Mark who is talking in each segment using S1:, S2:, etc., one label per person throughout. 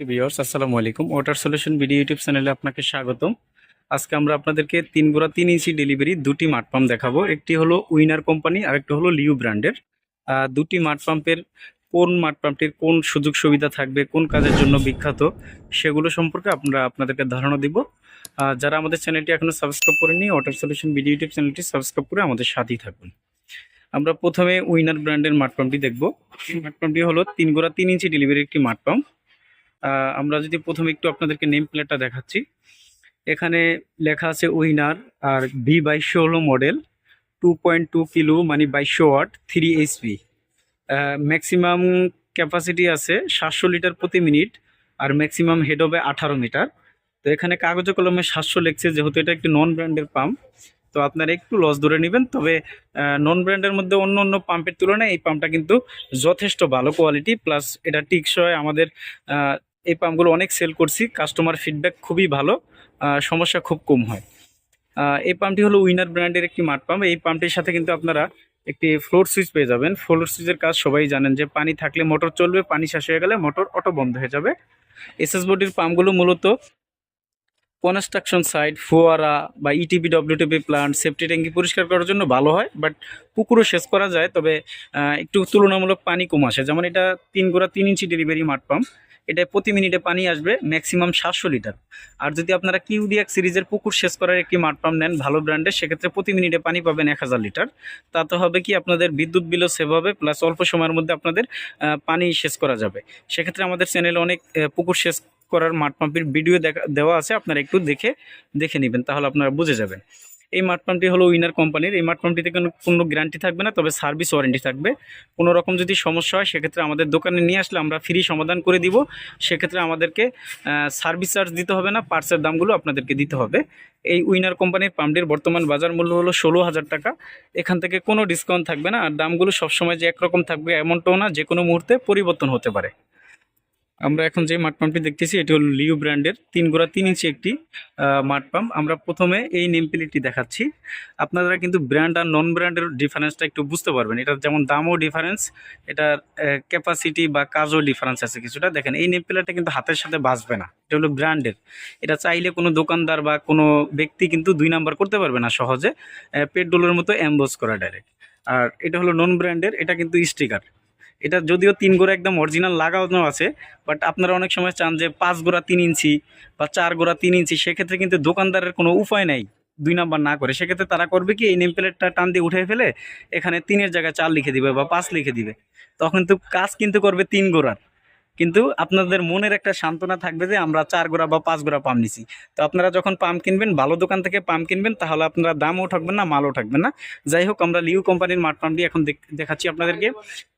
S1: Viewers, আসসালামু আলাইকুম। Water solution video YouTube চ্যানেলে আপনাকে স্বাগতম। আজকে আমরা আপনাদেরকে তিন গোড়া, তিন ইঞ্চি ডেলিভারি দুটি মাঠ পাম্প দেখাবো। একটি হলো উইনার কোম্পানি আর একটা হলো লিউ ব্র্যান্ডের দুটি মাঠ পাম্পের কোন মাঠ পাম্পটির কোন সুযোগ সুবিধা থাকবে, কোন কাজের জন্য বিখ্যাত, সেগুলো সম্পর্কে আমরা আপনাদেরকে ধারণা দিব। যারা আমাদের চ্যানেলটি এখনও সাবস্ক্রাইব করেনি ওয়াটার সলিউশন ভিডিও ইউটিউব চ্যানেলটি সাবস্ক্রাইব করে আমাদের সাথেই থাকুন। আমরা প্রথমে উইনার ব্র্যান্ডের মাঠ পাম্পটি দেখব। মাঠ পাম্পটি হলো তিন গোড়া, তিন ইঞ্চি ডেলিভারি একটি মাঠ পাম্প আমরা যদি প্রথমে একটু আপনাদেরকে নেম প্লেটটা দেখাচ্ছি। এখানে লেখা আছে উইনার আর ভি বাইশশো হলো model two point two kilo মানে বাইশশো watt three HP maximum capacity আছে সাতশো লিটার প্রতি মিনিট আর ম্যাক্সিমাম হেড হবে আঠারো মিটার তো এখানে কাগজে কলমে সাতশো লিখছে, যেহেতু এটা একটি নন ব্র্যান্ডের পাম্প তো আপনারা একটু লস ধরে নেবেন। তবে নন ব্র্যান্ডের মধ্যে অন্য অন্য পাম্পের তুলনায় এই পাম্পটা কিন্তু যথেষ্ট ভালো কোয়ালিটি প্লাস এটা টিকসই আমাদের এই পাম্পগুলো অনেক সেল করছি কাস্টমার ফিডব্যাক খুবই ভালো সমস্যা খুব কম হয়। এই পাম্পটি হলো উইনার ব্র্যান্ডের একটি মাঠ পাম্প। এই পাম্পটির সাথে কিন্তু আপনারা একটি ফ্লোর সুইচ পেয়ে যাবেন। ফ্লোর সুইচের কাজ সবাই জানেন যে পানি থাকলে মোটর চলবে, পানি শেষ হয়ে গেলে মোটর অটো বন্ধ হয়ে যাবে। এসএস বডির পাম্পগুলো মূলত কনস্ট্রাকশন সাইট ফোয়ারা বা ইটিপি ডব্লিউটিপি প্লান্ট সেফটি ট্যাঙ্কি পরিষ্কার করার জন্য ভালো হয় বাট পুকুরও শেষ করা যায়, তবে একটু তুলনামূলক পানি কম আসে। যেমন এটা তিন গোড়া তিন ইঞ্চি ডেলিভারি মাঠ পাম্প এটা প্রতি মিনিটে পানি আসবে ম্যাক্সিমাম সাতশো লিটার। আর যদি আপনারা কিউডিয়াক সিরিজের পুকুর শেষ করার একটি মাঠ পাম্প নেন ভালো ব্র্যান্ডের, সেক্ষেত্রে প্রতি মিনিটে পানি পাবেন এক হাজার লিটার। তাতে হবে কি আপনাদের বিদ্যুৎ বিলও সেভ হবে প্লাস অল্প সময়ের মধ্যে আপনাদের পানি শেষ করা যাবে। সেক্ষেত্রে আমাদের চ্যানেলে অনেক পুকুর শেষ করার মাঠ পাম্পের ভিডিও দেখা, দেওয়া আছে, আপনারা একটু দেখে দেখে নেবেন, তাহলে আপনারা বুঝে যাবেন। এই মাঠ পাম্পটি হলো উইনার কোম্পানির এই মাঠ পাম্পটিতে কোনো কোনো গ্যারান্টি থাকবে না, তবে সার্ভিস ওয়ারেন্টি থাকবে। কোনো রকম যদি সমস্যা হয়, সেক্ষেত্রে আমাদের দোকানে নিয়ে আসলে আমরা ফ্রি সমাধান করে দিব। সেক্ষেত্রে আমাদেরকে সার্ভিস চার্জ দিতে হবে না পার্টসের দামগুলো আপনাদেরকে দিতে হবে। এই উইনার কোম্পানির পাম্পটির বর্তমান বাজার মূল্য হলো ষোলো হাজার টাকা। এখান থেকে কোনো ডিসকাউন্ট থাকবে না, আর দামগুলো সবসময় যে একরকম থাকবে, এমনটাও না যে কোনো মুহূর্তে পরিবর্তন হতে পারে। আমরা এখন যে মাঠ পাম্পটি দেখতেছি, এটি হলো লিউ ব্র্যান্ডের তিন গোড়া তিন ইঞ্চি একটি মাঠ পাম্প। আমরা প্রথমে এই নেম প্লেটটি দেখাচ্ছি। আপনারা কিন্তু ব্র্যান্ড আর নন ব্র্যান্ডের ডিফারেন্সটা একটু বুঝতে পারবেন। এটার যেমন দামও ডিফারেন্স, এটার ক্যাপাসিটি বা কাজও ডিফারেন্স আছে কিছুটা। দেখেন, এই নেম প্লেটটা কিন্তু হাতের সাথে বাঁচবে না। এটা হলো ব্র্যান্ডের। এটা চাইলে কোনো দোকানদার বা কোনো ব্যক্তি কিন্তু দুই নাম্বার করতে পারবে না সহজে। পেট্রোলের মতো অ্যাম্বোজ করা ডাইরেক্ট আর এটা হলো নন ব্র্যান্ডের, এটা কিন্তু স্টিকার এটা যদিও তিন গোড়া একদম অরিজিনাল লাগানো আছে বাট আপনারা অনেক সময় চান যে পাঁচ গোড়া তিন ইঞ্চি বা চার গোড়া তিন ইঞ্চি, সেক্ষেত্রে কিন্তু দোকানদারের কোনো উপায় নাই দুই নাম্বার না করে। সেক্ষেত্রে তারা করবে কি, এই নেম প্লেটটা টান দিয়ে উঠে ফেলে, এখানে তিনের জায়গায় চার লিখে দিবে বা পাঁচ লিখে দিবে। তখন তো কাজ কিন্তু করবে তিন গোড়ার। কিন্তু আপনাদের মনের একটা সান্ত্বনা থাকবে যে আমরা চার গোড়া বা পাঁচ গোড়া পাম নিছি। তো আপনারা যখন পাম কিনবেন, ভালো দোকান থেকে পাম কিনবেন, তাহলে আপনারা দামও ঠকবেন না, মালও ঠকবেন না। যাই হোক, আমরা লিউ কোম্পানির মাঠ পাম্পটি এখন দেখ- দেখাচ্ছি আপনাদেরকে।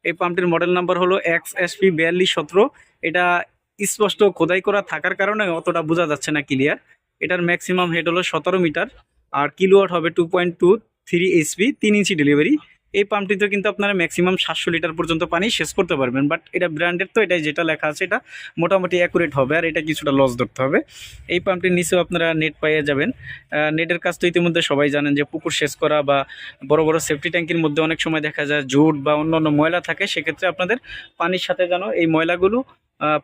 S1: এই পাম্পটির মডেল নাম্বার হলো এক্স এসপি বিয়াল্লিশ সতেরো। এটা স্পষ্ট খোদাই করা থাকার কারণে অতটা বোঝা যাচ্ছে না ক্লিয়ার। এটার ম্যাক্সিমাম হেড হলো সতেরো মিটার। আর কিলোয়াট হবে two point two three HP তিন ইঞ্চি ডেলিভারি। এই পাম্পটিতে কিন্তু আপনারা ম্যাক্সিমাম সাতশো লিটার পর্যন্ত পানি শেষ করতে পারবেন। বাট এটা ব্র্যান্ডের তো, এটাই যেটা লেখা আছে, এটা মোটামুটি অ্যাকুরেট হবে আর এটা কিছুটা লস ধরতে হবে। এই পাম্পটির নিচেও আপনারা নেট পাইয়ে যাবেন। নেটের কাজ তো ইতিমধ্যে সবাই জানেন যে পুকুর শেষ করা বা বড় বড় সেফটি ট্যাঙ্কির মধ্যে অনেক সময় দেখা যায় জুট বা অন্যান্য ময়লা থাকে, সেক্ষেত্রে আপনাদের পানির সাথে যেন এই ময়লাগুলো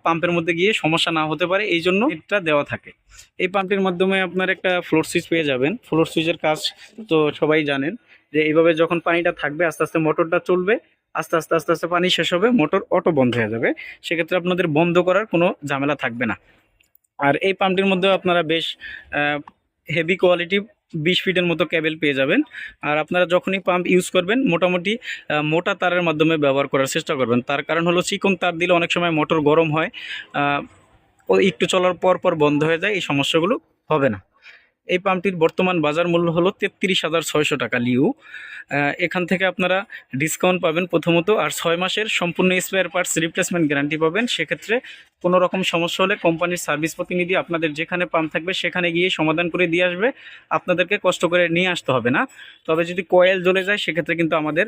S1: পাম্পের মধ্যে গিয়ে সমস্যা না হতে পারে, এই জন্য এটা দেওয়া থাকে। এই পাম্পটির মাধ্যমে আপনার একটা ফ্লোর সুইচ পেয়ে যাবেন। ফ্লোর সুইচের কাজ তো সবাই জানেন। যে এইভাবে যখন পানিটা থাকবে, আস্তে আস্তে মোটরটা চলবে, আস্তে আস্তে আস্তে আস্তে পানি শেষ হবে, মোটর অটো বন্ধ হয়ে যাবে। সেক্ষেত্রে আপনাদের বন্ধ করার কোনো ঝামেলা থাকবে না। আর এই পাম্পটির মধ্যে আপনারা বেশ হেভি কোয়ালিটি বিশ ফিটের মতো ক্যাবেল পেয়ে যাবেন। আর আপনারা যখনই পাম্প ইউজ করবেন, মোটামুটি মোটা তারের মাধ্যমে ব্যবহার করার চেষ্টা করবেন। তার কারণ হলো চিকন তার দিলে অনেক সময় মোটর গরম হয় ও একটু চলার পর পর বন্ধ হয়ে যায়, এই সমস্যাগুলো হবে না। এই পাম্পটির বর্তমান বাজার মূল্য হলো তেত্রিশ হাজার ছয়শো টাকা লিউ। এখান থেকে আপনারা ডিসকাউন্ট পাবেন প্রথমত, আর ছয় মাসের সম্পূর্ণ স্পেয়ার পার্টস রিপ্লেসমেন্ট গ্যারান্টি পাবেন। সেক্ষেত্রে কোনো রকম সমস্যা হলে কোম্পানির সার্ভিস প্রতিনিধি আপনাদের যেখানে পাম্প থাকবে সেখানে গিয়ে সমাধান করে দিয়ে আসবে। আপনাদেরকে কষ্ট করে নিয়ে আসতে হবে না। তবে যদি কয়েল জ্বলে যায়, সেক্ষেত্রে কিন্তু আমাদের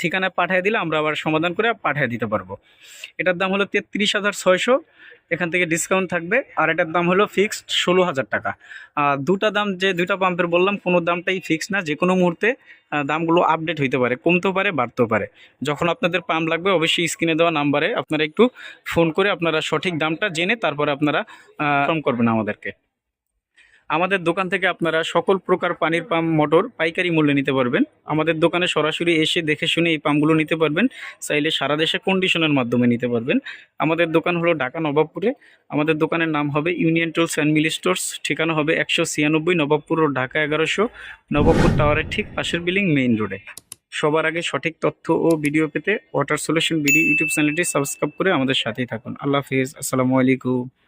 S1: ঠিকানা পাঠিয়ে দিলে আমরা আবার সমাধান করে পাঠিয়ে দিতে পারব। এটার দাম হলো তেত্রিশ হাজার ছয়শো। এখান থেকে ডিসকাউন্ট থাকবে। আর এটার দাম হলো ফিক্সড ষোলো হাজার টাকা। আর দুটা দাম যে দুইটা পাম্পের বললাম, কোনো দামটাই ফিক্স না। যে কোনো মুহূর্তে দামগুলো আপডেট হইতে পারে, কমতেও পারে, বাড়তেও পারে। যখন আপনাদের পাম্প লাগবে, অবশ্যই স্ক্রিনে দেওয়া নাম্বারে আপনারা একটু ফোন করে আপনারা সঠিক দামটা জেনে তারপরে আপনারা ফর্ম করবেন আমাদেরকে। আমাদের দোকান থেকে আপনারা সকল প্রকার পানির পাম্প, মোটর, পাইকারি মূল্যে নিতে পারবেন। আমাদের দোকানে সরাসরি এসে দেখে শুনে এই পাম্পগুলো নিতে পারবেন। চাইলে সারা দেশে কন্ডিশনের মাধ্যমে নিতে পারবেন। আমাদের দোকান হলো ঢাকা নবাবপুরে। আমাদের দোকানের নাম হবে union tools and Mili stores ঠিকানা হবে একশো ছিয়ানব্বই নবাবপুর রোড, ঢাকা এগারোশো। নবাবপুর টাওয়ারের ঠিক পাশের বিল্ডিং মেইন রোডে। সবার আগে সঠিক তথ্য ও ভিডিও পেতে ওয়াটার সলিউশন বিডি ইউটিউব চ্যানেলটি সাবস্ক্রাইব করে আমাদের সাথেই থাকুন। আল্লাহ হাফিজ। আসসালামু আলাইকুম।